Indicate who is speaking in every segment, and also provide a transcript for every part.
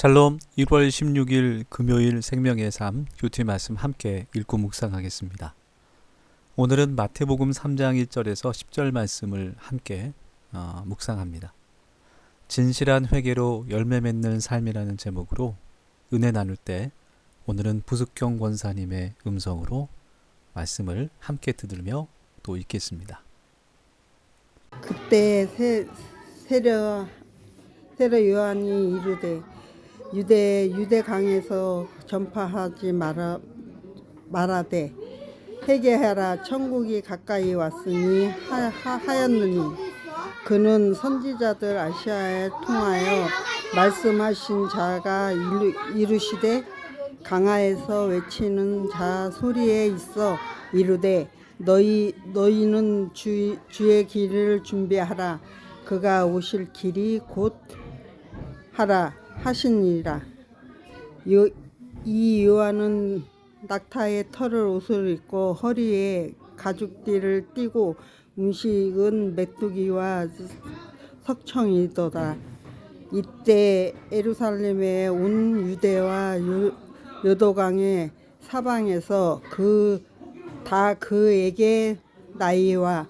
Speaker 1: 샬롬 1월 16일 금요일 생명의 삶 교티 말씀 함께 읽고 묵상하겠습니다. 오늘은 마태복음 3장 1절에서 10절 말씀을 함께 어, 묵상합니다. 진실한 회개로 열매 맺는 삶이라는 제목으로 은혜 나눌 때 오늘은 부숙경 권사님의 음성으로 말씀을 함께 들으며 또 읽겠습니다.
Speaker 2: 그때 세, 세려 세려 요한이 이르되 유대 유대 강에서 전파하지 말아 말하되 회개하라. 천국이 가까이 왔으니 하, 하, 하였느니 그는 선지자들 아시아에 통하여 말씀하신 자가 이르, 이르시되 강하에서 외치는 자 소리에 있어 이르되 너희 너희는 주, 주의 길을 준비하라. 그가 오실 길이 곧 하라 하시니라 요, 이 요한은 낙타의 털을 옷을 입고 허리에 가죽띠를 띠고 음식은 메뚜기와 석청이더라 이때 에루살렘에 온 유대와 요, 요도강의 사방에서 그 다 그에게 나이와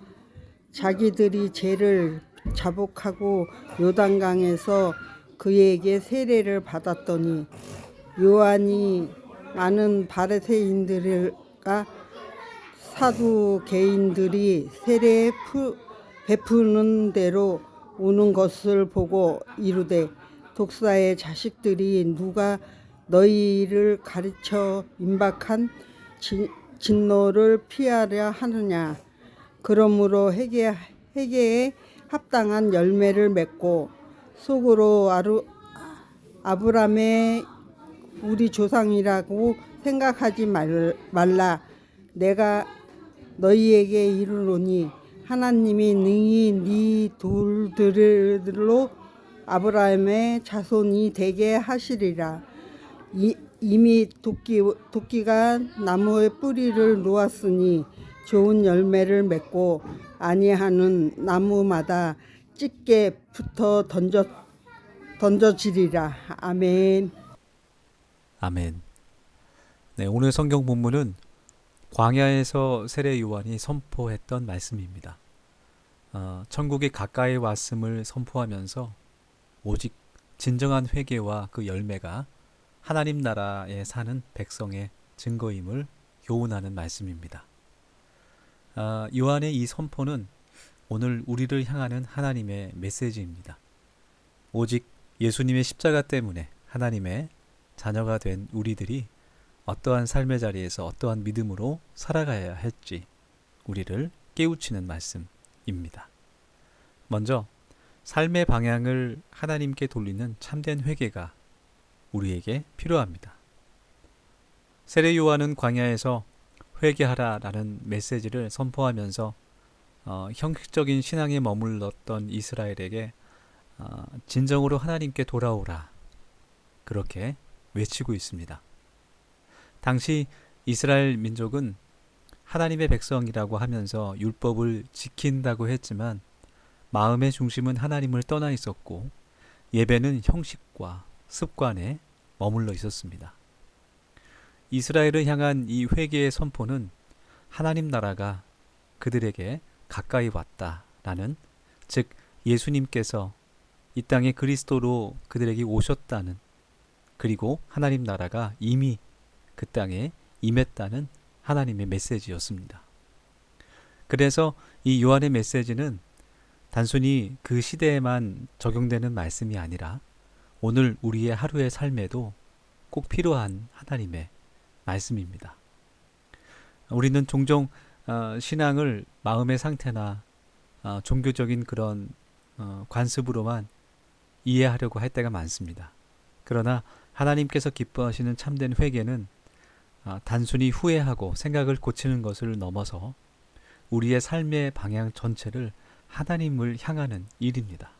Speaker 2: 자기들이 죄를 자복하고 요단강에서 그에게 세례를 받았더니 요한이 많은 바리새인들과 사두개인들이 세례 푸, 베푸는 대로 오는 것을 보고 이르되 독사의 자식들이 누가 너희를 가르쳐 임박한 진, 진노를 피하려 하느냐? 그러므로 회개 회개에 합당한 열매를 맺고 속으로 아루, 아브람의 우리 조상이라고 생각하지 말, 말라. 내가 너희에게 이르노니 하나님이 능히 네 돌들로 아브라함의 자손이 되게 하시리라. 이, 이미 도끼, 도끼가 나무의 뿌리를 놓았으니 좋은 열매를 맺고 아니하는 나무마다 찢게 붙어 던져 던져지리라. 아멘.
Speaker 1: 아멘. 네, 오늘 성경 본문은 광야에서 세례 요한이 선포했던 말씀입니다. 어, 천국이 가까이 왔음을 선포하면서 오직 진정한 회개와 그 열매가 하나님 나라에 사는 백성의 증거임을 교훈하는 말씀입니다. 아, 요한의 이 선포는 오늘 우리를 향하는 하나님의 메시지입니다. 오직 예수님의 십자가 때문에 하나님의 자녀가 된 우리들이 어떠한 삶의 자리에서 어떠한 믿음으로 살아가야 할지 우리를 깨우치는 말씀입니다. 먼저 삶의 방향을 하나님께 돌리는 참된 회개가 우리에게 필요합니다. 세례 요한은 광야에서 회개하라라는 메시지를 선포하면서 어, 형식적인 신앙에 머물렀던 이스라엘에게 어, 진정으로 하나님께 돌아오라 그렇게 외치고 있습니다. 당시 이스라엘 민족은 하나님의 백성이라고 하면서 율법을 지킨다고 했지만 마음의 중심은 하나님을 떠나 있었고 예배는 형식과 습관에 머물러 있었습니다. 이스라엘을 향한 이 회개의 선포는 하나님 나라가 그들에게 가까이 왔다라는 즉 예수님께서 이 땅에 그리스도로 그들에게 오셨다는 그리고 하나님 나라가 이미 그 땅에 임했다는 하나님의 메시지였습니다. 그래서 이 요한의 메시지는 단순히 그 시대에만 적용되는 말씀이 아니라 오늘 우리의 하루의 삶에도 꼭 필요한 하나님의 말씀입니다. 우리는 종종 어, 신앙을 마음의 상태나 어, 종교적인 그런 어, 관습으로만 이해하려고 할 때가 많습니다. 그러나 하나님께서 기뻐하시는 참된 회개는 어, 단순히 후회하고 생각을 고치는 것을 넘어서 우리의 삶의 방향 전체를 하나님을 향하는 일입니다.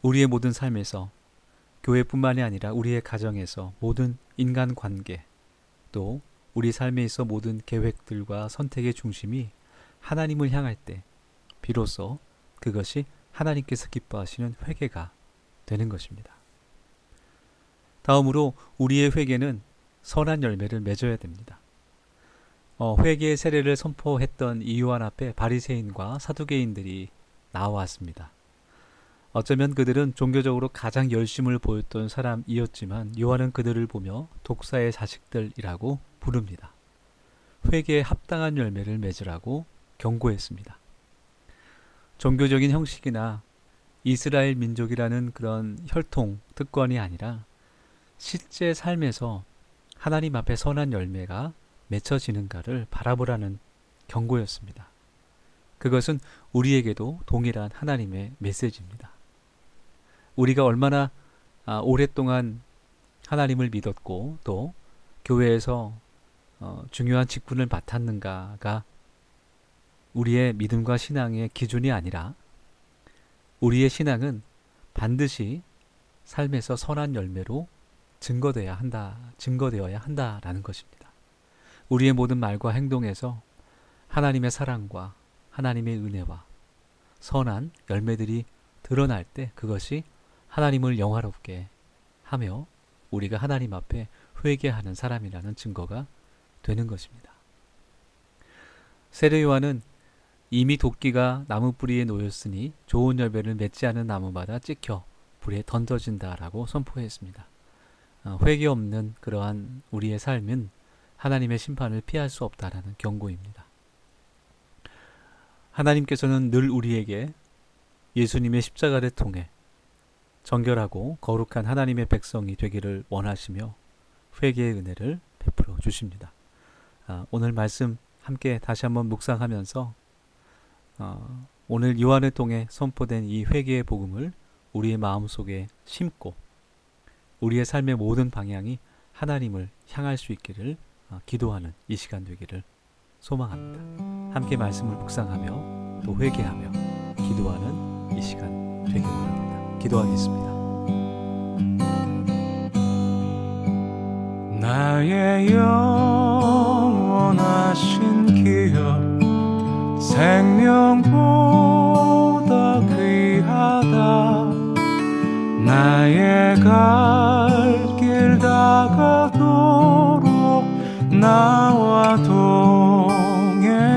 Speaker 1: 우리의 모든 삶에서 교회뿐만이 아니라 우리의 가정에서 모든 인간 관계 또 우리 삶에 있어 모든 계획들과 선택의 중심이 하나님을 향할 때 비로소 그것이 하나님께서 기뻐하시는 회개가 되는 것입니다. 다음으로 우리의 회개는 선한 열매를 맺어야 됩니다. 어, 회개의 세례를 선포했던 이 요한 앞에 바리새인과 사두개인들이 나왔습니다. 어쩌면 그들은 종교적으로 가장 열심을 보였던 사람이었지만 요한은 그들을 보며 독사의 자식들이라고 부릅니다. 회개에 합당한 열매를 맺으라고 경고했습니다. 종교적인 형식이나 이스라엘 민족이라는 그런 혈통, 특권이 아니라 실제 삶에서 하나님 앞에 선한 열매가 맺혀지는가를 바라보라는 경고였습니다. 그것은 우리에게도 동일한 하나님의 메시지입니다. 우리가 얼마나 아, 오랫동안 하나님을 믿었고 또 교회에서 어, 중요한 직분을 맡았는가가 우리의 믿음과 신앙의 기준이 아니라 우리의 신앙은 반드시 삶에서 선한 열매로 증거되어야 한다, 증거되어야 한다라는 것입니다. 우리의 모든 말과 행동에서 하나님의 사랑과 하나님의 은혜와 선한 열매들이 드러날 때 그것이 하나님을 영화롭게 하며 우리가 하나님 앞에 회개하는 사람이라는 증거가 되는 것입니다. 세례 요한은 이미 도끼가 나무 뿌리에 놓였으니 좋은 열매를 맺지 않은 나무마다 찍혀 불에 던져진다라고 선포했습니다. 어, 회개 없는 그러한 우리의 삶은 하나님의 심판을 피할 수 없다라는 경고입니다. 하나님께서는 늘 우리에게 예수님의 십자가를 통해 정결하고 거룩한 하나님의 백성이 되기를 원하시며 회개의 은혜를 베풀어 주십니다. 아, 오늘 말씀 함께 다시 한번 묵상하면서 어, 오늘 요한을 통해 선포된 이 회개의 복음을 우리의 마음 속에 심고 우리의 삶의 모든 방향이 하나님을 향할 수 있기를 어, 기도하는 이 시간 되기를 소망합니다. 함께 말씀을 묵상하며 또 회개하며 기도하는 이 시간 되기 원합니다. 기도하겠습니다.
Speaker 3: 나의 영 원하신 기업 생명보다 귀하다. 나의 갈 길 다가도록 나와 동행하소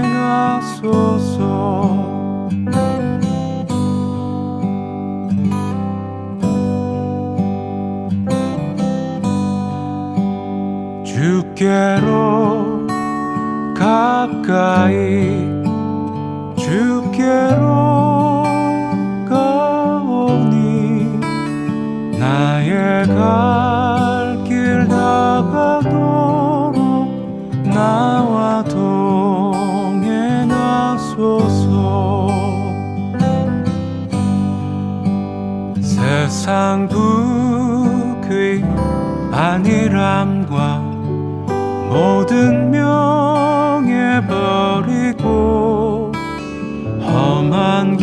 Speaker 3: 나의 갈 길 다가도록 나와 동행하소서 세상 부귀 안일함과 모든 명예 버리고 험한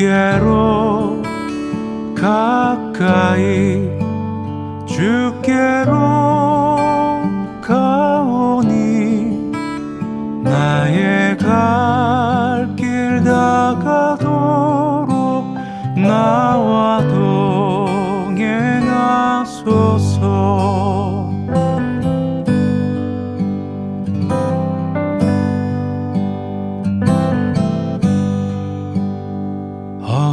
Speaker 3: 주께로 가까이 주께로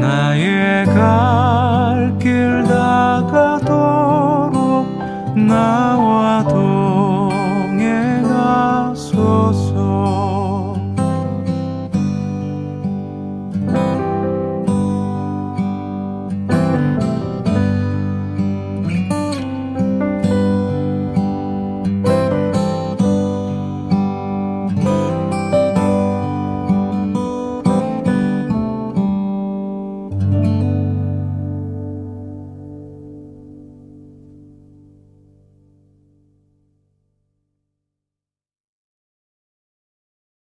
Speaker 3: 나의 갈 길 다가도록 나와 도